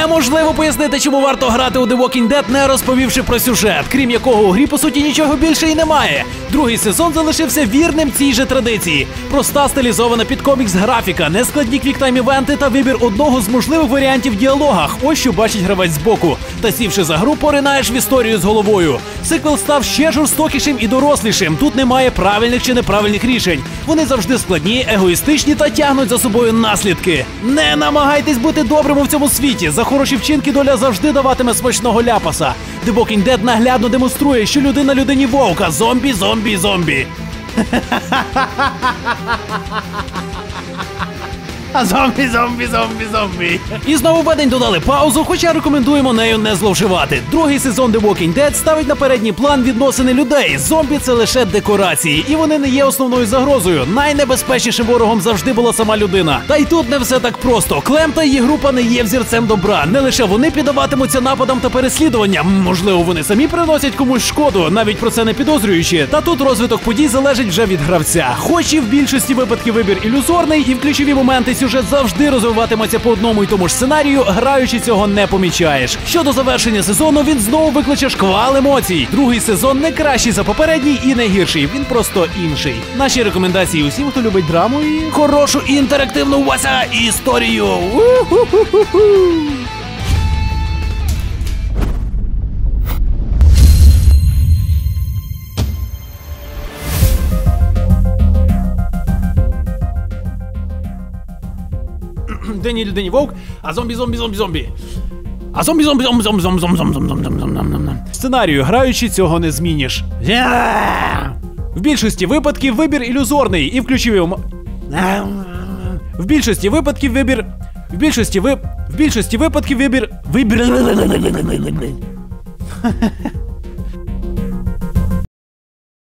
Неможливо пояснити, чому варто грати у The Walking Dead, не розповівши про сюжет, крім якого у грі по суті нічого більше і немає. Другий сезон залишився вірним цій же традиції. Проста стилізована під комікс графіка, нескладні квіктайм івенти та вибір одного з можливих варіантів в діалогах. Ось що бачить гравець збоку. Та сівши за гру, поринаєш в історію з головою. Сиквел став ще жорстокішим і дорослішим. Тут немає правильних чи неправильних рішень. Вони завжди складні, егоїстичні та тягнуть за собою наслідки. Не намагайтесь бути добрим у цьому світі. За хороші вчинки доля завжди даватиме смачного ляпаса. The Walking Dead наглядно демонструє, що людина людині вовка, зомбі, зомбі, зомбі. А зомбі, зомбі, зомбі, зомбі. І знову введень додали паузу, хоча рекомендуємо нею не зловживати. Другий сезон The Walking Dead ставить на передній план відносини людей. Зомбі це лише декорації, і вони не є основною загрозою. Найнебезпечнішим ворогом завжди була сама людина. Та й тут не все так просто. Клем та її група не є взірцем добра. Не лише вони піддаватимуться нападам та переслідуванням. Можливо, вони самі приносять комусь шкоду, навіть про це не підозрюючи. Та тут розвиток подій залежить вже від гравця. Хоч і в більшості випадків вибір ілюзорний, і в ключові моменти сюжет завжди розвиватиметься по одному і тому ж сценарію, граючи цього не помічаєш. Щодо завершення сезону, він знову викличе шквал емоцій. Другий сезон не кращий за попередній і не гірший. Він просто інший. Наші рекомендації усім, хто любить драму і хорошу інтерактивну Вася історію. У-ху-ху-ху-ху. Дені людині вовк, а зомбі, зомбі, зомбі, зомбі. А зомбі, зомбі, зомбі, зомбі, зомбі, зомбі, зомбі, зомбі, зомбі, зомбі, зомбі. Сценарію граючи цього не зміниш. В більшості випадків вибір ілюзорний і включив йому. В більшості випадків вибір. В більшості ви. В більшості випадків вибір. Вибір.